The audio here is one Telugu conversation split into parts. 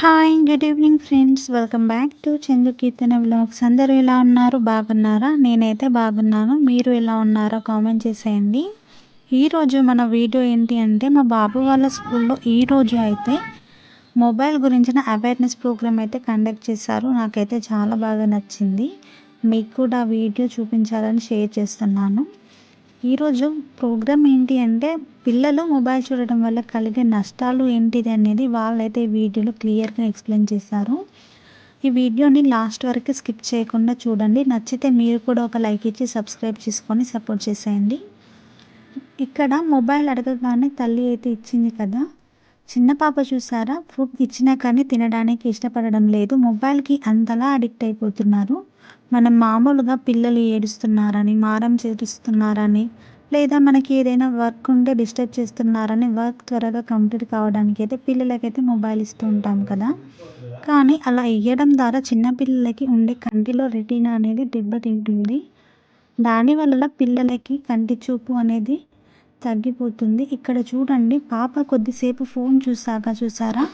Hi good evening friends welcome back to Chandu Keerthana vlogs అందరూ ఎలా ఉన్నారు? బాగున్నారా? నేనైతే బాగున్నాను. మీరు ఎలా ఉన్నారో కామెంట్ చేసేయండి. ఈరోజు మన వీడియో ఏంటి అంటే మా బాబు వాళ్ళ స్కూల్లో ఈరోజు అయితే మొబైల్ గురించిన అవేర్నెస్ ప్రోగ్రామ్ అయితే కండక్ట్ చేశారు. నాకైతే చాలా బాగా నచ్చింది. మీకు కూడా వీడియో చూపించాలని షేర్ చేస్తున్నాను. ఈరోజు ప్రోగ్రామ్ ఏంటి అంటే పిల్లలు మొబైల్ చూడటం వల్ల కలిగే నష్టాలు ఏంటిది అనేది వాళ్ళైతే వీడియోలో క్లియర్గా ఎక్స్ప్లెయిన్ చేశారు. ఈ వీడియోని లాస్ట్ వరకు స్కిప్ చేయకుండా చూడండి. నచ్చితే మీరు కూడా ఒక లైక్ ఇచ్చి సబ్స్క్రైబ్ చేసుకొని సపోర్ట్ చేసేయండి. ఇక్కడ మొబైల్ అడగగానే తల్లి అయితే ఇచ్చింది కదా. చిన్న పాప చూసారా? ఫుడ్ ఇచ్చినా కానీ తినడానికి ఇష్టపడడం లేదు. మొబైల్కి అంతలా అడిక్ట్ అయిపోతున్నారు. మనం మామూలుగా పిల్లలు ఏడుస్తున్నారని మారం చేస్తున్నారని లేదా మనకి ఏదైనా వర్క్ ఉంటే డిస్టర్బ్ చేస్తున్నారని వర్క్ త్వరగా కంప్లీట్ కావడానికి అయితే పిల్లలకైతే మొబైల్ ఇస్తూ ఉంటాం కదా. కానీ అలా ఇవ్వడం ద్వారా చిన్నపిల్లలకి ఉండే కంటిలో రెటీనా అనేది దెబ్బతింటుంది. దానివల్ల పిల్లలకి కంటి చూపు అనేది తగ్గిపోతుంది. ఇక్కడ చూడండి పాప కొద్దిసేపు ఫోన్ చూసాక చూసారా?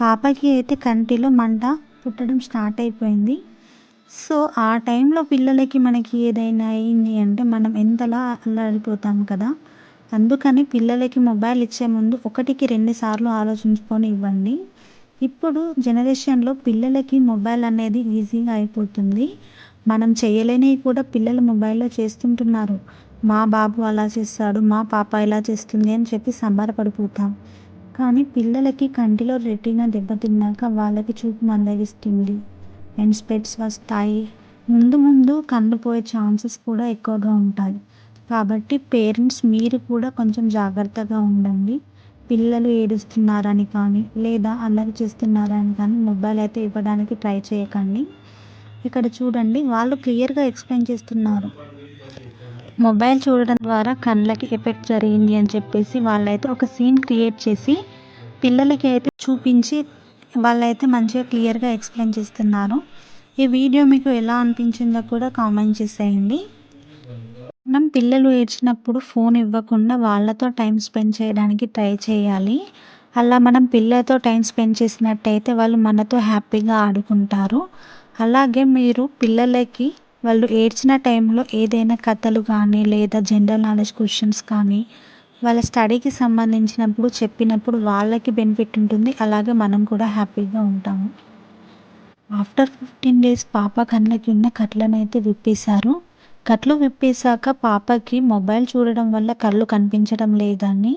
పాపకి అయితే కంటిలో మంట పుట్టడం స్టార్ట్ అయిపోయింది. సో ఆ టైంలో పిల్లలకి మనకి ఏదైనా అయింది అంటే మనం ఎంతలా అల్లాడిపోతాం కదా? అందుకని పిల్లలకి మొబైల్ ఇచ్చే ముందు ఒకటికి రెండు సార్లు ఆలోచించుకొని ఇవ్వండి. ఇప్పుడు జనరేషన్లో పిల్లలకి మొబైల్ అనేది ఈజీగా అయిపోతుంది. మనం చేయలేనివి కూడా పిల్లలు మొబైల్లో చేస్తుంటున్నారు. మా బాబు అలా చేస్తాడు మా పాప ఇలా చేస్తుంది అని చెప్పి సంబరపడిపోతాం. కానీ పిల్లలకి కంటిలో రెటీనా దెబ్బతిన్నాక వాళ్ళకి చూపు మందగిస్తుంది. అండ్ స్పెట్స్ వస్తాయి ముందు ముందు కళ్ళు పోయే ఛాన్సెస్ కూడా ఎక్కువగా ఉంటాయి. కాబట్టి పేరెంట్స్ మీరు కూడా కొంచెం జాగ్రత్తగా ఉండండి. పిల్లలు ఏడుస్తున్నారని కానీ లేదా అల్లరి చేస్తున్నారని కానీ మొబైల్ అయితే ఇవ్వడానికి ట్రై చేయకండి. ఇక్కడ చూడండి వాళ్ళు క్లియర్గా ఎక్స్ప్లెయిన్ చేస్తున్నారు. మొబైల్ చూడడం ద్వారా కళ్ళకి ఎఫెక్ట్ జరిగింది అని చెప్పేసి వాళ్ళైతే ఒక సీన్ క్రియేట్ చేసి పిల్లలకి అయితే చూపించి వాళ్ళైతే మంచిగా క్లియర్గా ఎక్స్ప్లెయిన్ చేస్తున్నారు. ఈ వీడియో మీకు ఎలా అనిపించిందో కూడా కామెంట్ చేసేయండి. మనం పిల్లలు ఏడ్చినప్పుడు ఫోన్ ఇవ్వకుండా వాళ్ళతో టైం స్పెండ్ చేయడానికి ట్రై చేయాలి. అలా మనం పిల్లలతో టైం స్పెండ్ చేసినట్టయితే వాళ్ళు మనతో హ్యాపీగా ఆడుకుంటారు. అలాగే మీరు పిల్లలకి వాళ్ళు ఏడ్చిన టైంలో ఏదైనా కథలు కానీ లేదా జనరల్ నాలెడ్జ్ క్వశ్చన్స్ కానీ వాళ్ళ స్టడీకి సంబంధించినప్పుడు చెప్పినప్పుడు వాళ్ళకి బెనిఫిట్ ఉంటుంది. అలాగే మనం కూడా హ్యాపీగా ఉంటాము. ఆఫ్టర్ ఫిఫ్టీన్ డేస్ పాప కళ్ళకి ఉన్న కట్లను అయితే విప్పేశారు. కట్లు విప్పేశాక పాపకి మొబైల్ చూడడం వల్ల కళ్ళు కనిపించడం లేదని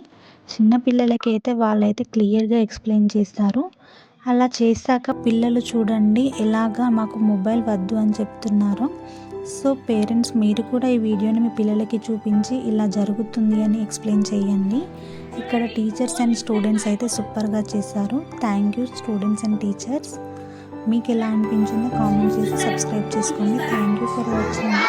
చిన్నపిల్లలకి అయితే వాళ్ళైతే క్లియర్గా ఎక్స్ప్లెయిన్ చేస్తారు అలా చేశాక పిల్లలు చూడండి ఎలాగా మాకు మొబైల్ వద్దు అని చెప్తున్నారు. సో పేరెంట్స్ మీరు కూడా ఈ వీడియోని మీ పిల్లలకి చూపించి ఇలా జరుగుతుంది అని ఎక్స్ప్లెయిన్ చేయండి. ఇక్కడ టీచర్స్ అండ్ స్టూడెంట్స్ అయితే సూపర్గా చేశారు. Thank you students and teachers. మీకు ఎలా అనిపించిందో కామెంట్ చేసి సబ్స్క్రైబ్ చేసుకోండి. Thank you for watching.